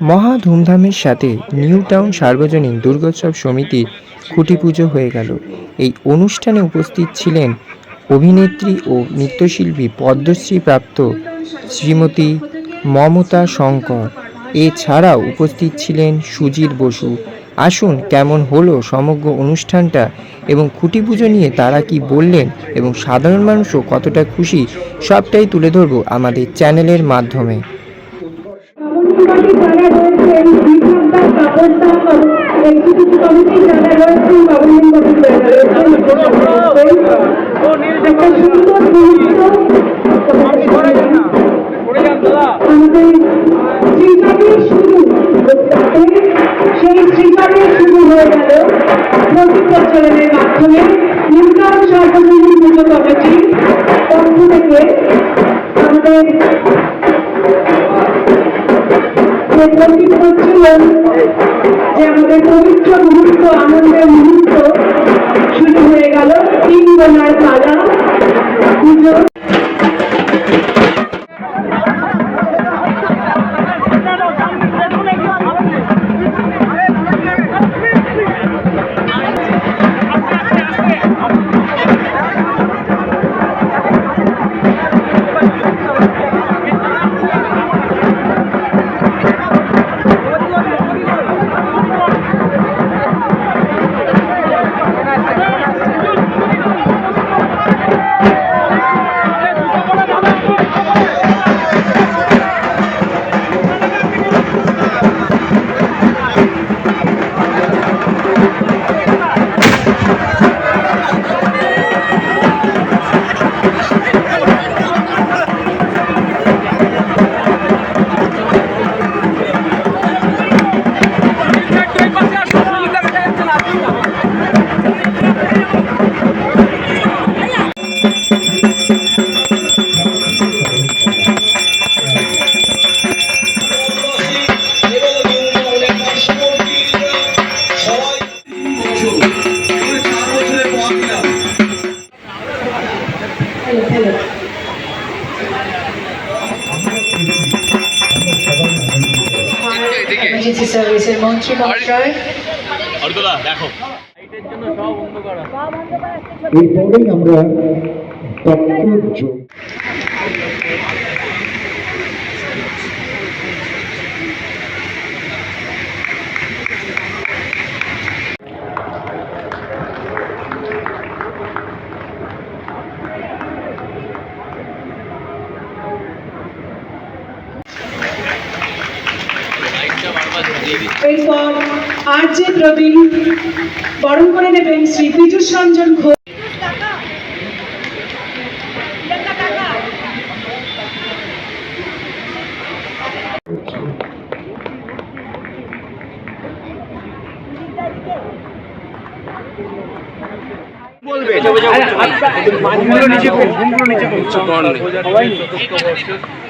মহা ধুমধামের সাথে new town সার্বজনীন দুর্গোৎসব সমিতির খুঁটি পুজো হয়ে গেল। এই অনুষ্ঠানে উপস্থিত ছিলেন অভিনেত্রী ও নৃত্যশিল্পী পদ্মশ্রী প্রাপ্ত শ্রীমতী মমতা শঙ্কর। এছাড়াও উপস্থিত ছিলেন সুজিত বসু। আসুন কেমন হলো সমগ্র অনুষ্ঠানটা এবং খুঁটি পুজো নিয়ে তারা কি বললেন এবং সাধারণ মানুষও কতটা খুশি সবটাই তুলে ধরবো আমাদের চ্যানেলের মাধ্যমে। এক্সিকিউটিভ কমিটি যারা রয়েছেন গভর্নমেন্ট কমিটি যারা রয়েছেন একটা সুন্দর মুহূর্ত। আমাদের শুরু। সেই শ্রীকারের শুরু হয়ে তিন বেলার এরপরেই আমরা তত্ত্ব এরপর আর যে প্রবীণ বরণ করে নেবেন শ্রী পীযুষ রঞ্জন ঘোষ। আসছেন আমাদের ব্যাপারটা থাকে থাকে আর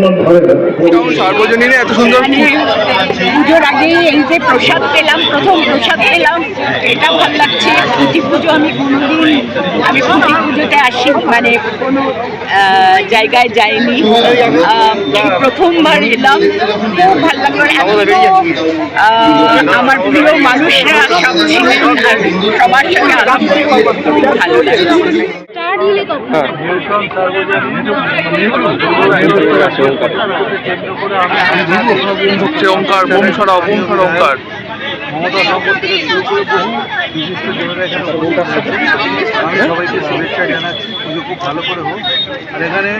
মন ভাবে না সার্বজনীনে এত সুন্দর? পুজোর আগে এই যে প্রসাদ পেলাম প্রথম প্রসাদ পেলাম এটা ভালো লাগছে। পুজো আমি কোনোদিন আমি খুঁটি পুজোতে আসি মানে কোনো জায়গায় যাইনি। প্রথমবার এলাম খুব ভালো লাগল। আমার প্রিয় মানুষরা সব ছিলেন আর সবার সঙ্গে আলাপ করে খুব ভালো লাগল। হচ্ছে ওঙ্কার বোম ছড়াও বোম ছড়াও ওঙ্কার মমতা শঙ্কর থেকে শুরু করে বহু বিশিষ্ট জনেরা এখানে আমি সবাইকে শুভেচ্ছা জানাচ্ছি পুজো খুব ভালো করে হোক। আর এখানে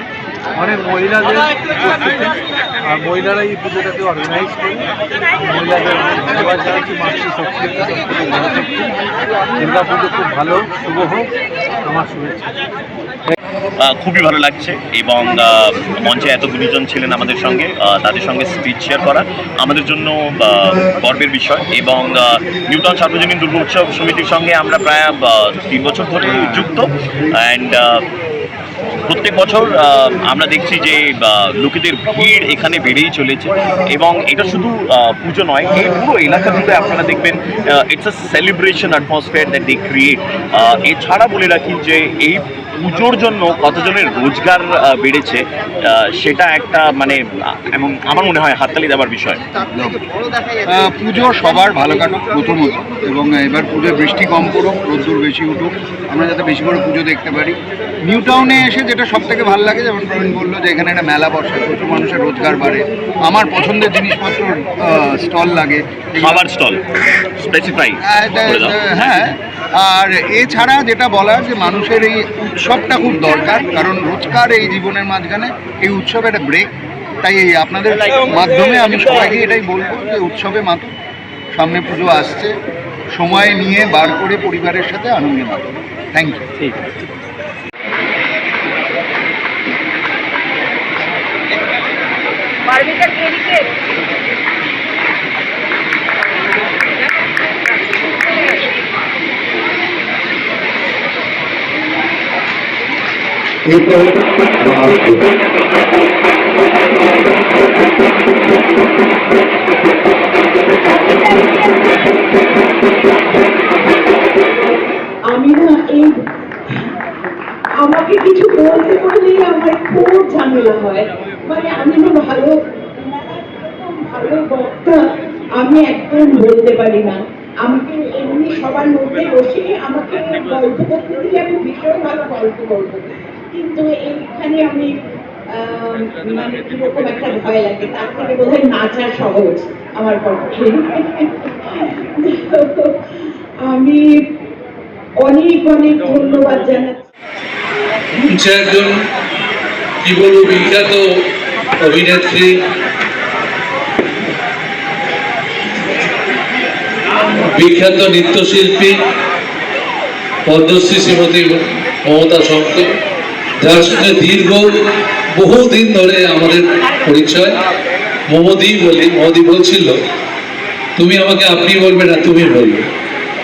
অনেক মহিলাদের উপস্থিতি। আর মহিলারা এই পুজোটাকে অর্গানাইজ করে মহিলাদের ধন্যবাদ জানাচ্ছি বড় শক্তি দুর্গা পুজো খুব ভালো শুভ হোক। খুবই ভালো লাগছে এবং মঞ্চে এত গুরুজন ছিলেন আমাদের সঙ্গে তাদের সঙ্গে স্পিচ শেয়ার করা আমাদের জন্য গর্বের বিষয় এবং নিউটন সার্বজনীন দুর্গোৎসব সমিতির সঙ্গে আমরা প্রায় তিন বছর ধরে যুক্ত। অ্যান্ড প্রত্যেক বছর আমরা দেখছি যে লোকেদের ভিড় এখানে বেড়েই চলেছে এবং এটা শুধু পুজো নয়, এই পুরো এলাকা জুড়ে আপনারা দেখবেন it's a celebration atmosphere that they create এছাড়া বলে রাখি যে, এই পুজোর জন্য কতজনের রোজগার বেড়েছে সেটা একটা মানে এমন আমার মনে হয় হাততালি দেওয়ার বিষয়। পুজো সবার ভালো কাটুক প্রথমত এবং এবার পুজোর বৃষ্টি কম পড়ুক রোদ্দুর বেশি উঠুক আমরা যাতে বেশি করে পুজো দেখতে পারি। নিউ টাউনে এসে যেটা সব থেকে ভালো লাগে যেমন প্রবীণ বলল যে এখানে একটা মেলা বসে প্রচুর মানুষের রোজগার বাড়ে। আমার পছন্দের জিনিসপত্র স্টল লাগে। খাবার স্টল স্পেসিফাই হ্যাঁ আর এছাড়া যেটা বলার যে মানুষের এই উৎসবটা খুব দরকার কারণ রোজকার এই জীবনের মাঝখানে এই উৎসব একটা ব্রেক তাই এই আপনাদের মাধ্যমে আমি সবাইকে এটাই বলব যে উৎসবে মাত্র সামনে পুজো আসছে সময় নিয়ে বার করে পরিবারের সাথে আনন্দে মাতুন থ্যাংক ইউ এরপর আমি না এই আমাকে কিছু বলতে বললেই আমার খুব ঝামেলা হয়। মানে আমি না ভালো ভালো বক্তা, আমি একদম বলতে পারি না। আমাকে এমনি সবার মধ্যে বসে আমাকে গল্প করতে দিলে আমি ভীষণ ভালো গল্প করব কিন্তু এইখানে আমি মানে একটা ভয় লাগে। নাচা সহজ আমার পক্ষে। আমি অনেক অনেক ধন্যবাদ একজন কি বলব বিখ্যাত অভিনেত্রী। বিখ্যাত নৃত্যশিল্পী, পদ্মশ্রী শ্রীমতী মমতা শঙ্কর। যার সঙ্গে দীর্ঘ বহুদিন ধরে আমাদের পরিচয়, মমদি বলি, মমদি বলছিল, তুমি আমাকে আপনি বলবে না তুমি বলবে।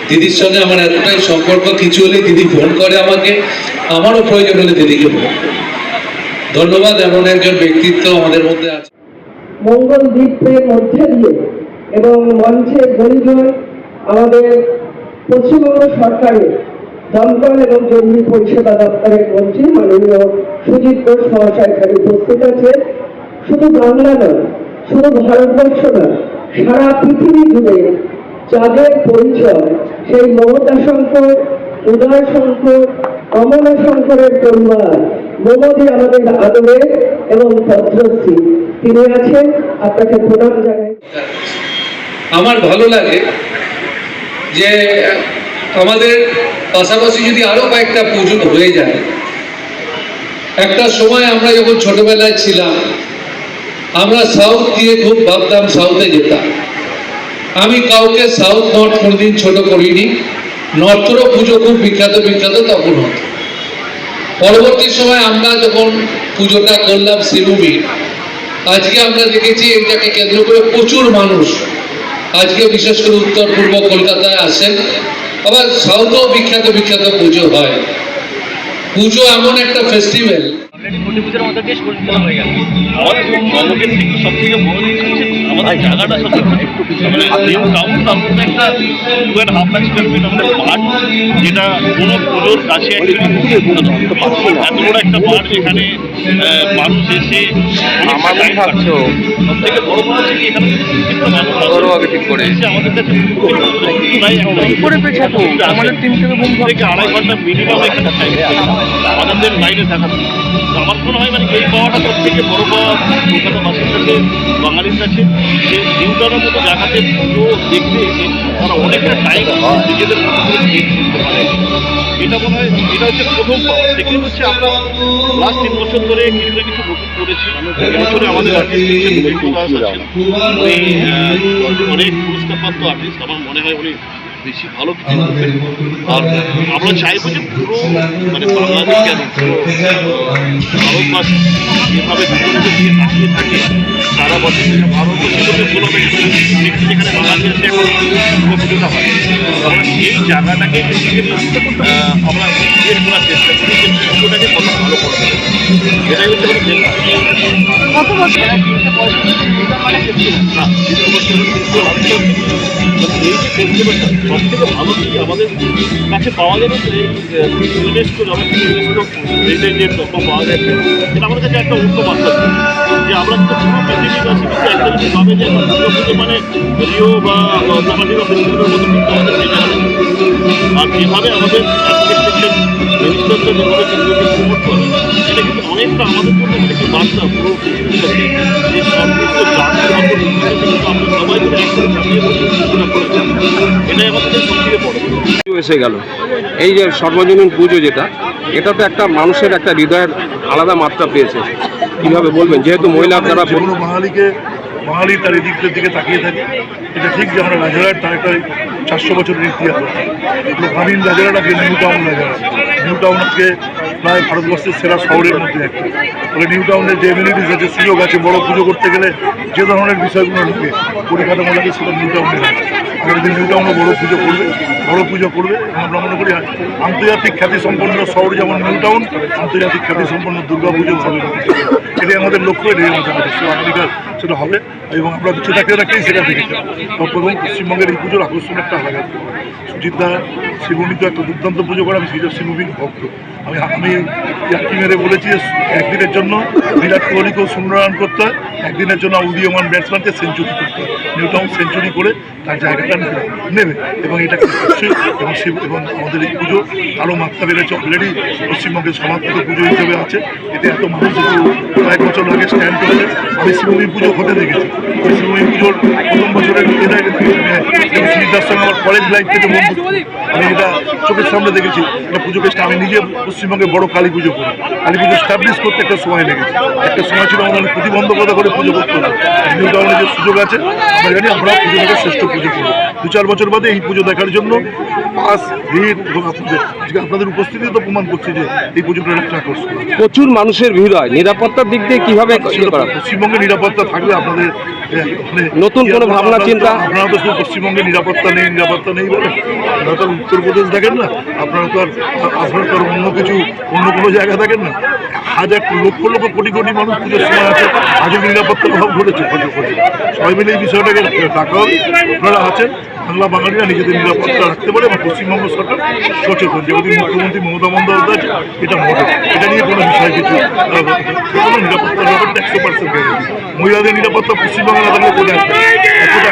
দিদির সঙ্গে আমার এতটাই সম্পর্ক, কিছু হলে দিদি ফোন করে আমাকে, আমারও প্রয়োজন হলে দিদিকে ফোন ধন্যবাদ, এমন একজন ব্যক্তিত্ব আমাদের মধ্যে আছে। মঙ্গল দ্বীপের মধ্যে দিয়ে এবং মঞ্চে গুণীজন আমাদের পশ্চিমবঙ্গ সরকারের। দমকল এবং জরুরি পরিষেবা দপ্তরের মন্ত্রী মাননীয় সুজিত ঘোষ মহাশয় এখানে উপস্থিত আছে। শুধু বাংলা নয়, শুধু ভারতবর্ষ নয়, সারা পৃথিবী জুড়ে যাদের পরিচয়, সেই মমতা শঙ্কর, উদয় শঙ্কর অমলা শঙ্করের পরিবার মোমদি আমাদের আদরের এবং ভদ্রশ্রী। তিনি আছেন আপনাকে প্রণাম জানাই। আমার ভালো লাগে যে আমাদের পাশাপাশি যদি আরও কয়েকটা পুজো হয়ে যায়, একটা সময় আমরা যখন ছোটবেলায় ছিলাম, আমরা সাউথ দিয়ে খুব ভাবতাম সাউথে যেতাম। আমি কাউকে সাউথ নর্থ কোনোদিন ছোট করিনি। নর্থেরও পুজো খুব বিখ্যাত বিখ্যাত তখন হতো। পরবর্তী সময় আমরা যখন পুজোটা করলাম শ্রীভূমি আজকে আমরা দেখেছি এটাকে কেন্দ্র করে প্রচুর মানুষ, আজকে বিশেষ করে উত্তর পূর্ব কলকাতায় আসেন। আবার সাউথও বিখ্যাত বিখ্যাত পুজো হয়। পুজো এমন একটা ফেস্টিভ্যাল আমাদের কর্মক্ষেত্রে কিন্তু সব থেকে বড় জিনিস হচ্ছে আমাদের জায়গাটা সব মানে নিউ টাউন তার একটা two and half lakh square feet আমাদের মাঠ যেটা কোনো পুজোর কাছে এত বড় একটা মাঠ যেখানে মানুষ এসে সব থেকে বড় হচ্ছে এখানে আমাদের কাছে কি করে পেয়েছ তো? আমাদের টিম থেকে আড়াই ঘণ্টা মিনিমাম এখানে আমাদের লাইনে থাকা আমার মনে হয় মানে এই পাওয়াটা সব থেকে বড় পাওয়া কাছে বাঙালির কাছে, যে নিউটনের মতো জায়গাতে পুজো দেখতে এসে তারা অনেকটা টাইম নিজেদের পারে। এটা মনে হয়, এটা হচ্ছে প্রথম পাওয়া। সেকেন্ড হচ্ছে আমরা লাস্ট তিন বছর ধরে কিছু না কিছু নতুন করেছি। এবছরে আমাদের আর্টিস্ট অনেক পুরস্কারপ্রাপ্ত আর্টিস্ট আমার মনে হয় উনি বেশি ভালো কিছু করবেন আর আমরা চাইব যে পুরো মানে বাঙালি কেন ভারতবাসী যেভাবে দিয়ে তাকিয়ে থাকে, সারা বছর মধ্যে কোনো যেখানে এখন হয়। আমরা জায়গাটাকে আমরা চেষ্টা করি যে কত ভালো করা এটাই হচ্ছে আমাদের এই যে ভালো আমাদের কাছে পাওয়া যাবে পাওয়া এটা আমাদের কাছে একটা যে আমরা একটা মানে আর যেভাবে আমাদের এটা কিন্তু অনেকটা আমাদের জন্য মানে বার্তা পুরো পৃথিবীর যে সব কিছু জাতির মতো কিন্তু আমরা সবাই মিলে একসাথে ঝাঁপিয়ে পড়ে পুজোটা করে যাব। এটাই আমাদের সব থেকে বড় এসে গেল। এই যে সর্বজনীন পুজো যেটা এটা তো একটা মানুষের একটা হৃদয়ের আলাদা মাত্রা পেয়েছে। কীভাবে বলবেন? যেহেতু মহিলা যারা বাঙালিকে বাঙালি তার এদিকটার দিকে তাকিয়ে থাকে। এটা ঠিক যে আমরা রাজারহাট তার একটা চারশো বছরের ইতিহাস গ্রামীণ রাজারহাট আজকে new town Rajarhat new town আজকে প্রায় ভারতবর্ষের সেরা শহরের মধ্যে একটা। নিউ টাউনের যে এমিনিটিস আছে, সুযোগ আছে, বড় পুজো করতে গেলে যে ধরনের বিষয়গুলো লাগে পরিকাঠামো লাগে সেটা নিউ টাউনে আছে নিউ টাউনও বড় পুজো করবে, বড় পুজো করবে আমরা মনে করি আন্তর্জাতিক খ্যাতি সম্পন্ন শহর যেমন নিউ টাউন আন্তর্জাতিক খ্যাতি সম্পন্ন দুর্গা পুজো হবে। এটাই আমাদের লক্ষ্য, এটাই আমাদের আগামীকাল সেটা হবে এবং আমরা সেটাকে রাখতেই সেটা দেখেছি। এবং পশ্চিমবঙ্গের এই পুজোর আকর্ষণ একটা আলাদা সুজিত দা শিবনী তো একটা দুর্দান্ত পুজো করে, আমি সেই শিবনীর ভক্ত। আমি আমি ইয়ার্কি মেরে বলেছি একদিনের জন্য বিরাট কোহলিকেও শূন্য রান করতে হয়, একদিনের জন্য উদীয়মান ব্যাটসম্যানকে সেঞ্চুরি করতে হয়। নিউ টাউন সেঞ্চুরি করে তার জায়গাটা নেবে। এবং এটা অবশ্যই এবং শিব এবং আমাদের এই পুজো আরও মাত্রা বেড়েছে। অলরেডি পশ্চিমবঙ্গের সমাপ্ত পুজো হিসেবে আছে। এতে এত মানুষ কয়েক বছর আগে স্ট্যান্ড করেছে। আমি শিবনী পুজো হতে দেখেছি। ওই সময় পুজোর প্রথম বছরের এটা সুনীতার আমার কলেজ লাইফ থেকে আমি এটা চোখের সামনে দেখেছি। এটা পুজো আমি নিজে পশ্চিমবঙ্গে বড় কালী পুজো করি। কালী পুজো স্ট্যাবলিশ করতে একটা সময় লেগেছে। একটা সময় ছিল আমাদের প্রতিবন্ধকতা করে পুজো করতে হতো নিউ টাউনে যে সুযোগ আছে আমরা জানি আমরা পুজোটাকে শ্রেষ্ঠ পুজো। করব দু চার বছর বাদে এই পুজো দেখার জন্য পাস ভিড় এবং আপনাদের আপনাদের উপস্থিতি তো প্রমাণ করছে যে এই পুজোটা একটা আকর্ষণ প্রচুর মানুষের ভিড় হয়। নিরাপত্তার দিক দিয়ে কীভাবে ইয়ে পশ্চিমবঙ্গে নিরাপত্তা থাকবে আপনাদের নতুন কোনো ভাবনা চিন্তা? আপনারা তো শুধু পশ্চিমবঙ্গে নিরাপত্তা নেই নিরাপত্তা নেই বলে আপনারা তো উত্তরপ্রদেশ দেখেন না? আপনারা তো আর আপনারা তো আর অন্য কিছু অন্য কোনো জায়গা দেখেন না? হাজার লক্ষ লক্ষ কোটি কোটি মানুষ পুজোর সময় আছে আজও নিরাপত্তার অভাব ঘটেছে। সবাই মিলে এই বিষয়টাকে রাখা হবে আপনারা আছেন বাংলা বাঙালিরা নিজেদের নিরাপত্তা রাখতে পারে এবং পশ্চিমবঙ্গ সরকার সচেতন। যেহেতু মুখ্যমন্ত্রী মমতা বন্দ্যোপাধ্যায় এটা মডেল এটা নিয়ে কোনো বিষয় কিছু নিরাপত্তার ব্যাপারটা একশো পার্সেন্ট মহিলাদের নিরাপত্তা পশ্চিমবঙ্গে না থাকলে কোথায় আসবে? এতটা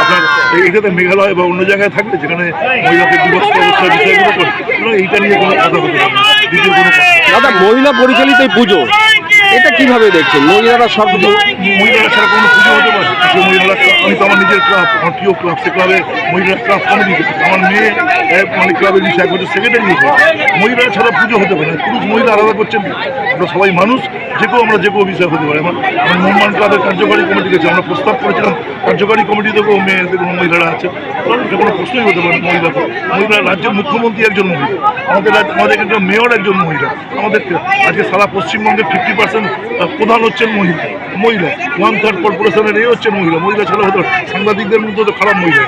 আপনার এই- মেঘালয় বা অন্য জায়গায় থাকলে যেখানে মহিলাদের বিভক্ত অবস্থার বিষয়গুলো করে এইটা নিয়ে কোনো কথা হতে পারে দ্বিতীয় কোনো দাদা মহিলা পরিচালিত এই পুজো এটা কীভাবে দেখছেন? মহিলারা সব মহিলারা ছাড়া কোনো পুজো হতে পারে কিছু মহিলারা আমি তো আমার নিজের ক্লাব আমার প্রিয় ক্লাব সে ক্লাবে মহিলারা ক্লাব কমিটি করেছে আমার মেয়ে মানে ক্লাবের বিষয় এক বছর সেক্রেটারি মহিলারা ছাড়া পুজো হতে পারে পুরুষ মহিলা আলাদা করছেন আমরা সবাই মানুষ, যে কেউ আমরা, যে কেউ বিষয় হতে পারে। আমার মোহনবান ক্লাবের কার্যকারী কমিটি গেছে, আমরা প্রস্তাব করেছিলাম, কার্যকারী কমিটি থেকেও মেয়েদের মহিলারা আছে। যে কোনো প্রশ্নই হতে পারে মহিলা মহিলা রাজ্যের মুখ্যমন্ত্রী একজন মহিলা। আমাদের আমাদের এখানকার মেয়র একজন মহিলা। আমাদের আজকে সারা পশ্চিমবঙ্গের ফিফটি পার্সেন্ট প্রধান হচ্ছেন মহিলা। মহিলা। ওয়ান থার্ড কর্পোরেশনের এই হচ্ছে মহিলা। মহিলা ছাড়া হতো সাংবাদিকদের মধ্যে তো খারাপ মহিলা।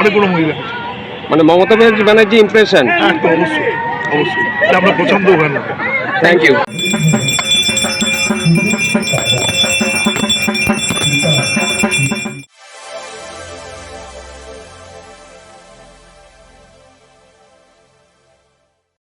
অনেকগুলো মহিলা মানে মমতা ব্যানার্জি ইমপ্রেশন হ্যাঁ তো অবশ্যই অবশ্যই। আমরা পছন্দ হয় না। Thank you